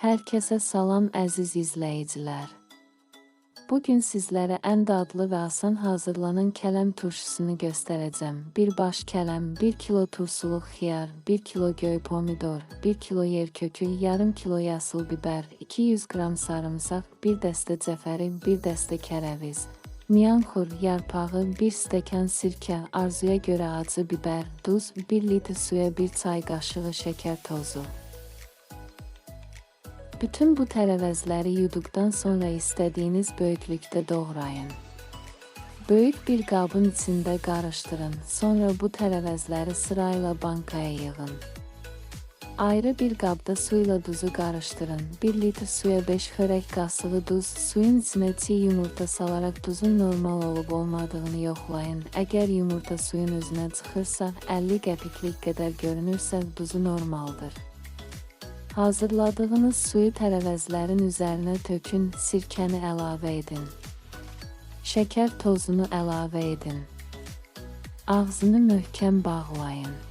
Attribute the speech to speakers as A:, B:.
A: Hər kəsə salam əziz izləyicilər. Bu gün sizlərə ən dadlı və asan hazırlanan kələm turşusunu göstərəcəm. 1 baş kələm, 1 kilo turşuluq xiyar, 1 kilo göy pomidor, 1 kilo yer kökü, yarım kilo yasıl bibər, 200 qram sarımsaq, 1 dəstə cəfəri, 1 dəstə kərəviz, Miyanxur yarpağı, 1 stəkan sirkə, arzuya görə acı bibər, duz, 1 litr suya 1 çay qaşığı şəkər tozu. Bütün bu tərəvəzləri yuduqdan sonra istədiyiniz böyüklükdə doğrayın. Böyük bir qabın içində qarışdırın. Sonra bu tərəvəzləri sırayla bankaya yığın. Ayrı bir qabda su ilə duzu qarışdırın. 1 litr suya 5 xörək qasığı duz, suyun içinə çiğ yumurta salaraq duzun normal olub olmadığını yoxlayın. Əgər yumurta suyun üzünə çıxırsa, 50 qəpiklik qədər görünürsə, duzu normaldır. Hazırladığınız suyu tərəvəzlərin üzərinə tökün, sirkəni əlavə edin. Şəkər tozunu əlavə edin. Ağzını möhkəm bağlayın.